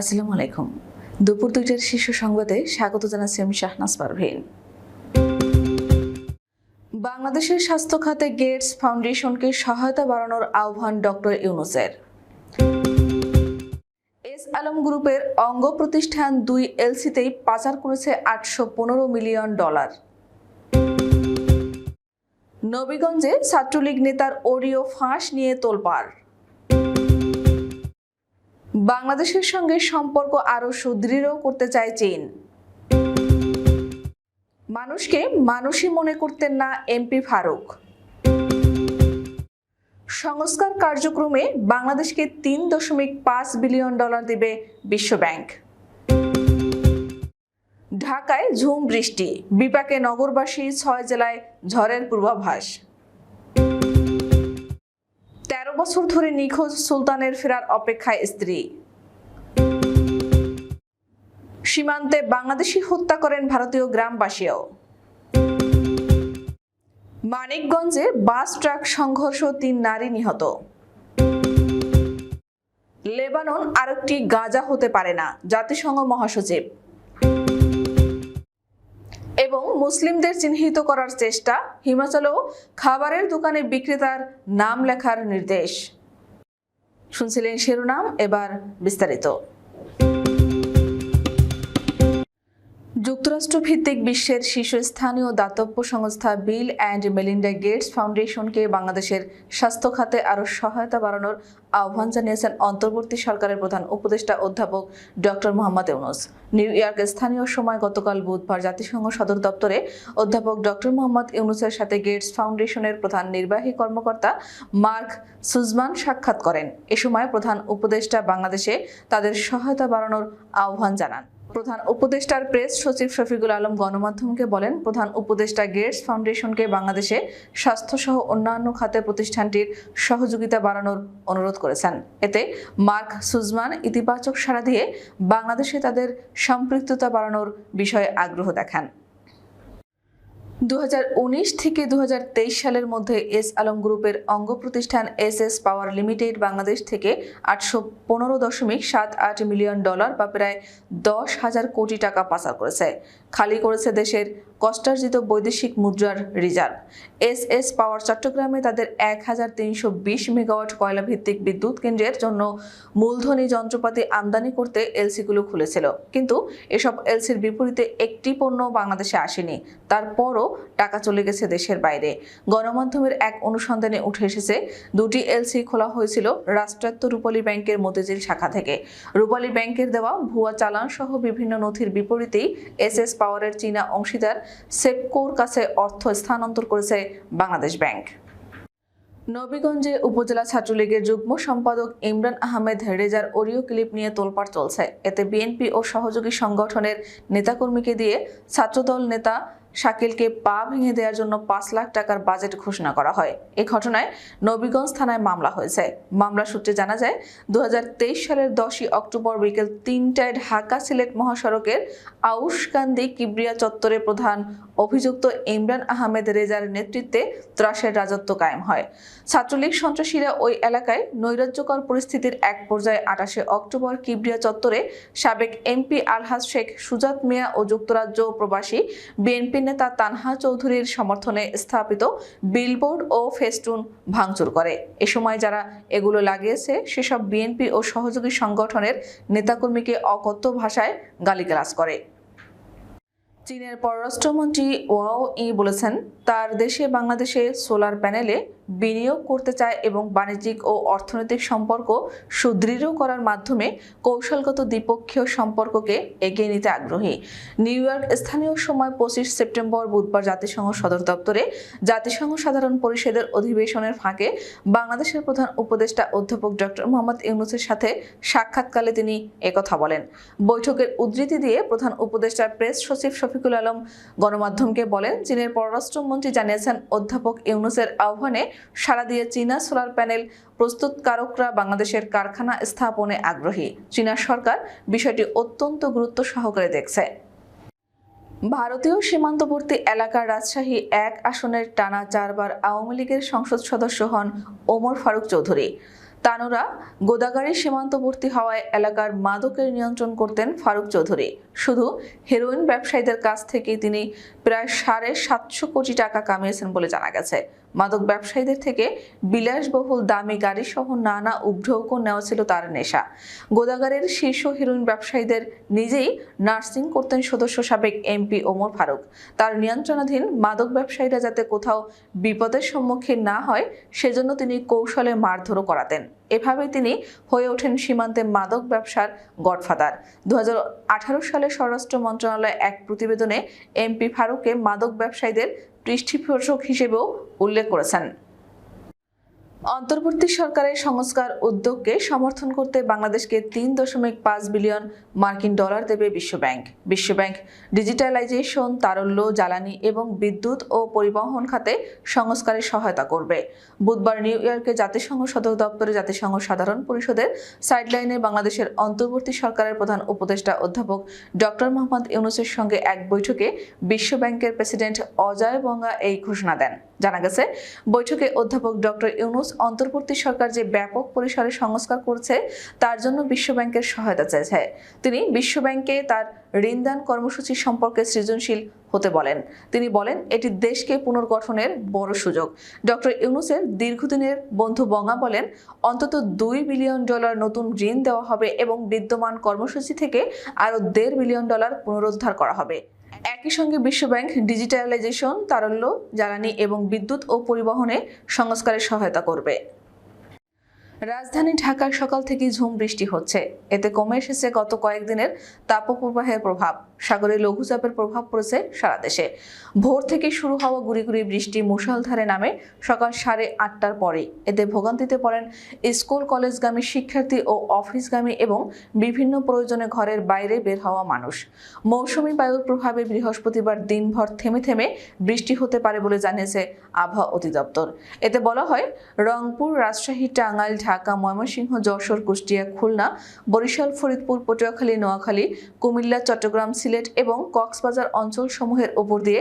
আসসালামু আলাইকুম। দুপুর দুইটার শীর্ষ সংবাদে স্বাগত জানাচ্ছি আমি শাহনাজ পারভীন। বাংলাদেশের স্বাস্থ্য খাতে গেটস ফাউন্ডেশনকে সহায়তা বাড়ানোর আহ্বান ডক্টর ইউনুসের। এস আলম গ্রুপের অঙ্গ প্রতিষ্ঠান দুই এলসিতেই পাচার করেছে আটশো পনেরো মিলিয়ন ডলার। নবীগঞ্জে ছাত্রলীগ নেতার অডিও ফাঁস নিয়ে তোলপাড়। বাংলাদেশের সঙ্গে সম্পর্ক আরও সুদৃঢ় করতে চায় চীন। মানুষকে মানুষই মনে করতেন না এমপি ফারুক। সংস্কার কার্যক্রমে বাংলাদেশকে তিন দশমিক পাঁচ বিলিয়ন ডলার দেবে বিশ্বব্যাংক ঢাকায় ঝুম বৃষ্টি, বিপাকে নগরবাসী ছয় জেলায় ঝড়ের পূর্বাভাস। বছর ধরে নিখোঁজ সুলতানের ফেরার অপেক্ষায় স্ত্রী। সীমান্তে বাংলাদেশি হত্যা করেন ভারতীয় গ্রামবাসীও। মানিকগঞ্জে বাস, ট্রাক সংঘর্ষ, তিন নারী নিহত। লেবানন আরেকটি গাজা হতে পারে না। জাতিসংঘ মহাসচিব মুসলিমদের চিহ্নিত করার চেষ্টা হিমাচলেও খাবারের দোকানে বিক্রেতার নাম লেখার নির্দেশ। শুনছিলেন শিরোনাম, এবার বিস্তারিত। যুক্তরাষ্ট্র ভিত্তিক বিশ্বের শীর্ষস্থানীয় দাতব্য সংস্থা বিল অ্যান্ড মেলিন্ডা গেটস ফাউন্ডেশনকে বাংলাদেশের স্বাস্থ্য খাতে আরও সহায়তা বাড়ানোর আহ্বান জানিয়েছেন অন্তর্বর্তী সরকারের প্রধান উপদেষ্টা অধ্যাপক doctor Mohammad Yunus. New York স্থানীয় সময় গতকাল বুধবার জাতিসংঘ সদর দপ্তরে অধ্যাপক ডক্টর মোহাম্মদ ইউনুসের সাথে গেটস ফাউন্ডেশনের প্রধান নির্বাহী কর্মকর্তা মার্ক সুজমান সাক্ষাৎ করেন। এ সময় প্রধান উপদেষ্টা বাংলাদেশে তাদের সহায়তা বাড়ানোর আহ্বান জানান। প্রধান উপদেষ্টার প্রেস সচিব শফিকুল আলম গণমাধ্যমকে বলেন, প্রধান উপদেষ্টা গেটস ফাউন্ডেশনকে বাংলাদেশে স্বাস্থ্যসহ অন্যান্য খাতে প্রতিষ্ঠানটির সহযোগিতা বাড়ানোর অনুরোধ করেছেন। এতে মার্ক সুজমান ইতিবাচক সাড়া দিয়ে বাংলাদেশে তাদের সম্পৃক্ততা বাড়ানোর বিষয়ে আগ্রহ দেখান। দু হাজার উনিশ থেকে দু হাজার তেইশ সালের মধ্যে এস আলম গ্রুপের অঙ্গ প্রতিষ্ঠান S S power limited Bangladesh থেকে আটশো পনেরো দশমিক সাত আট মিলিয়ন ডলার বা প্রায় দশ হাজার কোটি টাকা পাচার করেছে। খালি করেছে দেশের কষ্টার্জিত বৈদেশিক মুদ্রার রিজার্ভ। এস এস পাওয়ার চট্টগ্রামে তাদের এক হাজার তিনশো বিশ মেগাওয়াট কয়লা ভিত্তিক বিদ্যুৎ কেন্দ্রের জন্য মূলধনী যন্ত্রপাতি আমদানি করতে এলসিগুলো খুলেছিল। কিন্তু এসব এলসির বিপরীতে একটি পণ্য বাংলাদেশে আসেনি। তারপরও টাকা চলে গেছে দেশের বাইরে। গণমাধ্যমের এক অনুসন্ধানে উঠে এসেছে, দুটি এলসি খোলা হয়েছিল রাষ্ট্রায়ত্ত রূপালী ব্যাংকের মতিঝিল শাখা থেকে। রূপালী ব্যাংকের দেওয়া ভুয়া চালান সহ বিভিন্ন নথির বিপরীতেই এস এস পাওয়ারের চীনা অংশীদার সেপকোর কাছে অর্থ স্থানান্তর করেছে বাংলাদেশ ব্যাংক। নবীগঞ্জে উপজেলা ছাত্রলীগের যুগ্ম সম্পাদক ইমরান আহমেদ রেজার অডিও ক্লিপ নিয়ে তোলপাড় চলছে। এতে বিএনপি ও সহযোগী সংগঠনের নেতাকর্মীকে দিয়ে ছাত্রদল নেতা শাকিলকে পা ভেঙে দেওয়ার জন্য পাঁচ লাখ টাকার বাজেট ঘোষণা করা হয়। এ ঘটনায় নবীগঞ্জ থানায় মামলা হয়েছে। মামলা সূত্রে জানা যায়, দুহাজার তেইশ সালের দশই অক্টোবর বিকেল তিনটায় ঢাকা সিলেট মহাসড়কের আউশকান্দি কিবরিয়া চত্বরে প্রধান অভিযুক্ত ইমরান আহমেদ রেজার নেতৃত্বে ত্রাসের রাজত্ব কায়েম হয়। ছাত্রলীগ সন্ত্রাসীরা ওই এলাকায় নৈরাজ্যকর পরিস্থিতির এক পর্যায়ে আটাশে অক্টোবর কিবরিয়া চত্বরে সাবেক এমপি আলহাজ শেখ সুজাত মিয়া ও যুক্তরাজ্য প্রবাসী বিএনপি নেতা তানহা চৌধুরীর সমর্থনে স্থাপিত বিলবোর্ড ও ফেস্টুন ভাঙচুর করে। এ সময় যারা এগুলো লাগিয়েছে, সেসব বিএনপি ও সহযোগী সংগঠনের নেতাকর্মীকে অকথ্য ভাষায় গালিগালাজ করে। চীনের পররাষ্ট্রমন্ত্রী ওয়াও ই বলেছেন, তার দেশে বাংলাদেশে সোলার প্যানেলে বিনিয়োগ করতে চায় এবং বাণিজ্যিক ও অর্থনৈতিক সম্পর্ক সুদৃঢ় করার মাধ্যমে কৌশলগত দ্বিপক্ষীয় সম্পর্ককে এগিয়ে নিতে আগ্রহী। নিউ ইয়র্ক স্থানীয় সময় পঁচিশ সেপ্টেম্বর বুধবার জাতিসংঘ সদর দপ্তরে জাতিসংঘ সাধারণ পরিষদের অধিবেশনের ফাঁকে বাংলাদেশের প্রধান উপদেষ্টা অধ্যাপক ডক্টর মোহাম্মদ ইউনুসের সাথে সাক্ষাৎকালে তিনি একথা বলেন। বৈঠকের উদ্ধৃতি দিয়ে প্রধান উপদেষ্টার প্রেস সচিব শফিকুল আলম গণমাধ্যমকে বলেন চীনের পররাষ্ট্রমন্ত্রী জানিয়েছেন, অধ্যাপক ইউনুসের আহ্বানে সাড়া দিয়ে চীনা সোলার প্যানেল প্রস্তুতকারকরা বাংলাদেশের কারখানা স্থাপনে আগ্রহী। চীনা সরকার বিষয়টি অত্যন্ত গুরুত্ব সহকারে দেখছে। ভারতীয় সীমান্তবর্তী এলাকার রাজশাহী এক আসনের টানা চারবার আওয়ামী লীগের সংসদ সদস্য হন ওমর ফারুক চৌধুরী। তানোরা গোদাগাড়ির সীমান্তবর্তী হওয়ায় এলাকার মাদকের নিয়ন্ত্রণ করতেন ফারুক চৌধুরী। শুধু হেরোইন ব্যবসায়ীদের কাছ থেকে তিনি প্রায় সাড়ে সাতশো কোটি টাকা কামিয়েছেন বলে জানা গেছে। মাদক ব্যবসায়ীদের থেকে বিলাসবহুল দামি গাড়ি সহ নানা উগ্রৌক নেওয়া ছিল তার নেশা। গোদাগারের শীর্ষ হিরোইন ব্যবসায়ীদের নিজেই নার্সিং করতেন সদস্য সাবেক এমপি ওমর ফারুক। তার নিয়ন্ত্রণাধীন মাদক ব্যবসায়ীরা যাতে কোথাও বিপদের সম্মুখীন না হয়, সেজন্য তিনি কৌশলে মারধরও করাতেন। এভাবে তিনি হয়ে ওঠেন সীমান্তে মাদক ব্যবসার গডফাদার। দু হাজার আঠারো সালে স্বরাষ্ট্র মন্ত্রণালয় এক প্রতিবেদনে এমপি ফারুককে মাদক ব্যবসায়ীদের পৃষ্ঠপোষক হিসেবেও উল্লেখ করেছেন। অন্তর্বর্তী সরকারের সংস্কার উদ্যোগকে সমর্থন করতে বাংলাদেশকে তিন দশমিক পাঁচ বিলিয়ন মার্কিন ডলার দেবে বিশ্বব্যাংক। বিশ্বব্যাংক ডিজিটালাইজেশন, তারল্য, জ্বালানি এবং বিদ্যুৎ ও পরিবহন খাতে সংস্কারে সহায়তা করবে। বুধবার নিউ ইয়র্কে জাতিসংঘ সদর দপ্তরে জাতিসংঘ সাধারণ পরিষদের সাইডলাইনে বাংলাদেশের অন্তর্বর্তী সরকারের প্রধান উপদেষ্টা অধ্যাপক ডক্টর মোহাম্মদ ইউনুসের সঙ্গে এক বৈঠকে বিশ্বব্যাংকের প্রেসিডেন্ট অজয় বঙ্গা এই ঘোষণা দেন। জানা গেছে, বৈঠকে অধ্যাপক ডক্টর ইউনুস অন্তর্বর্তী সরকার যে ব্যাপক পরিসরে সংস্কার করছে, তার জন্য বিশ্বব্যাংকের সহায়তা চেয়েছে তিনি বিশ্বব্যাংকে তার ঋণদান কর্মসূচি সম্পর্কে সৃজনশীল হতে বলেন। তিনি বলেন, এটি দেশকে পুনর্গঠনের বড় সুযোগ। ডক্টর ইউনুসের দীর্ঘদিনের বন্ধু বঙ্গা বলেন, অন্তত দুই বিলিয়ন ডলার নতুন ঋণ দেওয়া হবে এবং বিদ্যমান কর্মসূচি থেকে আরও দেড় বিলিয়ন ডলার পুনরুদ্ধার করা হবে। একই সঙ্গে বিশ্বব্যাংক ডিজিটালাইজেশন তারল্য জ্বালানি এবং বিদ্যুৎ ও পরিবহনে সংস্কারে সহায়তা করবে। রাজধানী ঢাকার সকাল থেকে ঝুম বৃষ্টি হচ্ছে। এতে কমে এসেছে গত কয়েকদিনের তাপপ্রবাহের প্রভাব। সাগরে লঘুচাপের প্রভাব পড়েছে সারা দেশে। ভোর থেকে শুরু হওয়া গুড়ি গুড়ি বৃষ্টি মুষলধারে নামে সকাল সাড়ে আটটার পরে। এতে ভোগান্তিতে পড়েন স্কুল, কলেজগামী শিক্ষার্থী ও অফিসগামী এবং বিভিন্ন প্রয়োজনে ঘরের বাইরে বের হওয়া মানুষ। মৌসুমী বায়ুর প্রভাবে বৃহস্পতিবার দিনভর থেমে থেমে বৃষ্টি হতে পারে বলে জানিয়েছে আবহাওয়া অধিদপ্তর। এতে বলা হয়, রংপুর, রাজশাহী, টাঙ্গাইল ঢাকা, ময়মনসিংহ, যশোর, কুষ্টিয়া, খুলনা, বরিশাল, ফরিদপুর, পটুয়াখালী, নোয়াখালী, কুমিল্লা, চট্টগ্রাম, সিলেট এবং কক্সবাজার অঞ্চলসমূহের ওপর দিয়ে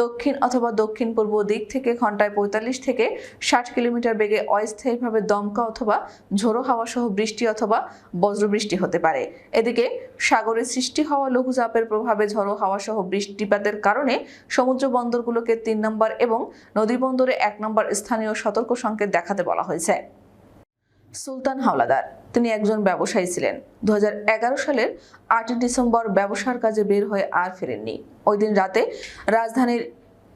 দক্ষিণ অথবা দক্ষিণ পূর্ব দিক থেকে ঘন্টায় পঁয়তাল্লিশ থেকে ষাট কিলোমিটার বেগে অস্থায়ীভাবে দমকা অথবা ঝোড়ো হাওয়া সহ বৃষ্টি অথবা বজ্রবৃষ্টি হতে পারে। এদিকে সাগরে সৃষ্টি হওয়া লঘুচাপের প্রভাবে ঝড়ো হাওয়া সহ বৃষ্টিপাতের কারণে সমুদ্র বন্দরগুলোকে তিন নম্বর এবং নদী বন্দরে এক নম্বর স্থানীয় সতর্ক সংকেত দেখাতে বলা হয়েছে। সুলতান হাওলাদার। তিনি একজন ব্যবসায়ী ছিলেন। দু হাজার এগারো সালের আটই ডিসেম্বর ব্যবসার কাজে বের হয়ে আর ফেরেননি। ওই দিন রাতে রাজধানীর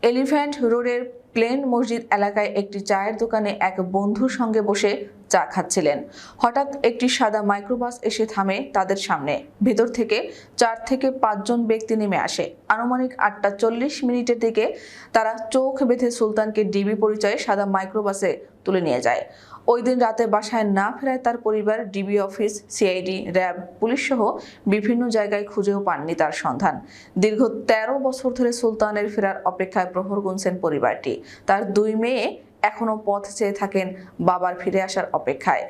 এলিফ্যান্ট রোডের প্লেন মসজিদ এলাকায় একটি চায়ের দোকানে এক বন্ধুর সঙ্গে বসে চা খাচ্ছিলেন। হঠাৎ একটি সাদা মাইক্রোবাস এসে থামে তাদের সামনে। ভেতর থেকে চার থেকে পাঁচজন ব্যক্তি নেমে আসে। আনুমানিক আটটা চল্লিশ মিনিটের দিকে তারা চোখ বেঁধে সুলতানকে ডিবি পরিচয়ে সাদা মাইক্রোবাসে তুলে নিয়ে যায়। ওই দিন রাতে বাসায় না ফেরায় তার পরিবার DB office CID RAB, police সহ বিভিন্ন জায়গায় খুঁজেও পাননি তার সন্ধান। দীর্ঘ ১৩ বছর ধরে সুলতানের ফেরার অপেক্ষায় প্রহর গুনছেন পরিবারটি। তার দুই মেয়ে এখনও পথ চেয়ে থাকেন বাবার ফিরে আসার অপেক্ষায়।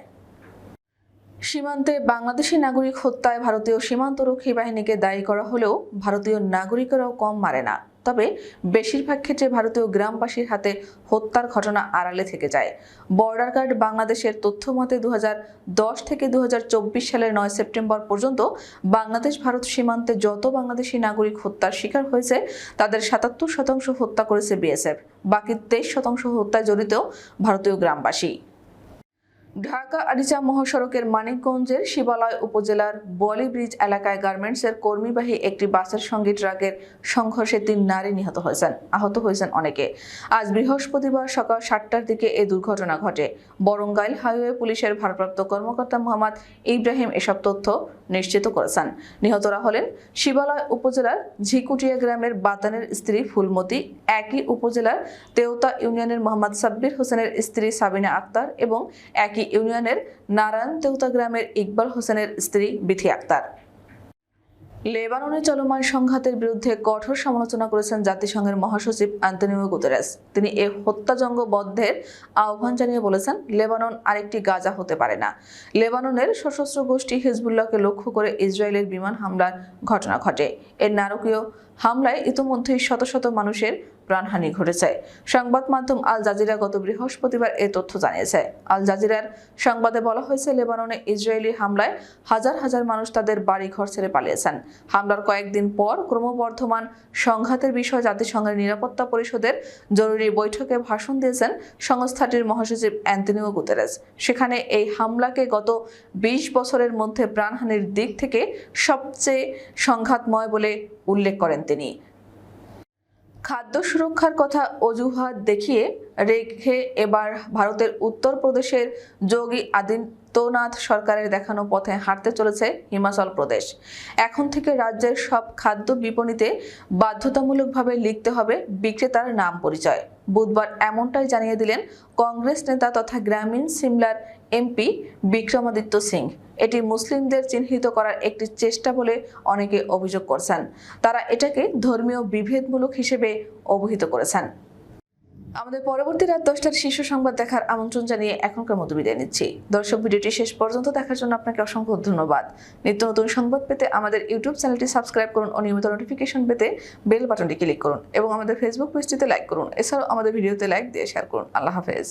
সীমান্তে বাংলাদেশি নাগরিক হত্যায় ভারতীয় সীমান্তরক্ষী বাহিনীকে দায়ী করা হলেও ভারতীয় নাগরিকেরাও কম মারে না। তবে বেশিরভাগ ক্ষেত্রে ভারতীয় গ্রামবাসীর হাতে হত্যার ঘটনা আড়ালে থেকে যায়। বর্ডার গার্ড বাংলাদেশের তথ্য মতে দু হাজার দশ থেকে দু হাজার চব্বিশ সালের নয় সেপ্টেম্বর পর্যন্ত বাংলাদেশ ভারত সীমান্তে যত বাংলাদেশি নাগরিক হত্যার শিকার হয়েছে, তাদের সাতাত্তর শতাংশ হত্যা করেছে বিএসএফ। বাকি তেইশ শতাংশ হত্যায় জড়িত ভারতীয় গ্রামবাসী। ঢাকা আরিচা মহাসড়কের মানিকগঞ্জের শিবালয় উপজেলার বলি ব্রিজ এলাকায় গার্মেন্টসের কর্মীবাহী একটি বাসের সঙ্গে ট্রাকের সংঘর্ষে তিন নারী নিহত হয়েছেন, আহত হয়েছেন অনেকে। আজ বৃহস্পতিবার সকাল সাতটার দিকে এ দুর্ঘটনা ঘটে। বরঙ্গাইল হাইওয়ে পুলিশের ভারপ্রাপ্ত কর্মকর্তা মোহাম্মদ ইব্রাহিম এসব তথ্য নিশ্চিত করেছেন। নিহতরা হলেন শিবালয় উপজেলার ঝিকুটিয়া গ্রামের বাতানের স্ত্রী ফুলমতি, একই উপজেলার তেওতা ইউনিয়নের মোহাম্মদ সাব্বির হোসেনের স্ত্রী সাবিনা আক্তার এবং একই ইউনিয়নের নারায়ণ তেওতা গ্রামের ইকবাল হোসেনের স্ত্রী বিথি আক্তার। লেবাননে চলমান সংঘাতের বিরুদ্ধে কঠোর সমালোচনা করেছেন জাতিসংঘের মহাসচিব আন্তনিও গুতেরেস। তিনি এ হত্যাজঙ্গ বদ্ধের আহ্বান জানিয়ে বলেছেন, লেবানন আরেকটি গাজা হতে পারে না। লেবাননের সশস্ত্র গোষ্ঠী হিজবুল্লাহকে লক্ষ্য করে ইসরায়েলের বিমান হামলার ঘটনা ঘটে। এর নারকীয় হামলায় ইতোমধ্যেই শত শত মানুষের প্রাণহানি ঘটেছে। সংবাদ মাধ্যম আল জাজিরা গত বৃহস্পতিবার এ তথ্য জানিয়েছে। আল জাজিরার সংবাদে বলা হয়েছে, লেবাননে ইসরায়েলি হামলায় হাজার হাজার মানুষ তাদের বাড়ি ঘর ছেড়ে পালিয়েছেন। হামলার কয়েকদিন পর ক্রমবর্ধমান সংঘাতের বিষয়ে জাতিসংঘের নিরাপত্তা পরিষদের জরুরি বৈঠকে ভাষণ দিয়েছেন সংস্থাটির মহাসচিব অ্যান্টনিও গুতেরেস। সেখানে এই হামলাকে গত বিশ বছরের মধ্যে প্রাণহানির দিক থেকে সবচেয়ে সংঘাতময় বলে উল্লেখ করেন তিনি। খাদ্য সুরক্ষার কথা অজুহাত দেখিয়ে রেখে এবার ভারতের উত্তরপ্রদেশের যোগী আদিত্যনাথ সরকারের দেখানো পথে হাঁটতে চলেছে হিমাচল প্রদেশ। এখন থেকে রাজ্যের সব খাদ্য বিপণীতে বাধ্যতামূলকভাবে লিখতে হবে বিক্রেতার নাম পরিচয়। বুধবার এমনটাই জানিয়ে দিলেন কংগ্রেস নেতা তথা গ্রামীণ সিমলার এমপি বিক্রমাদিত্য সিং। এটি মুসলিমদের চিহ্নিত করার একটি চেষ্টা বলে অনেকে অভিযোগ করছেন। তারা এটাকে ধর্মীয় বিভেদমূলক হিসেবে অভিহিত করেছেন। আমাদের পরবর্তী রাত দশটার শীর্ষ সংবাদ দেখার আমন্ত্রণ জানিয়ে এখনকার মতো বিদায় নিচ্ছি। দর্শক ভিডিওটি শেষ পর্যন্ত দেখার জন্য আপনাকে অসংখ্য ধন্যবাদ। নিত্য নতুন সংবাদ পেতে আমাদের ইউটিউব চ্যানেলটি সাবস্ক্রাইব করুন ও নিয়মিত নোটিফিকেশন পেতে বেল বাটনটি ক্লিক করুন এবং আমাদের ফেসবুক পেজটিতে লাইক করুন। এছাড়াও আমাদের ভিডিওতে লাইক দিয়ে শেয়ার করুন। আল্লাহ হাফেজ।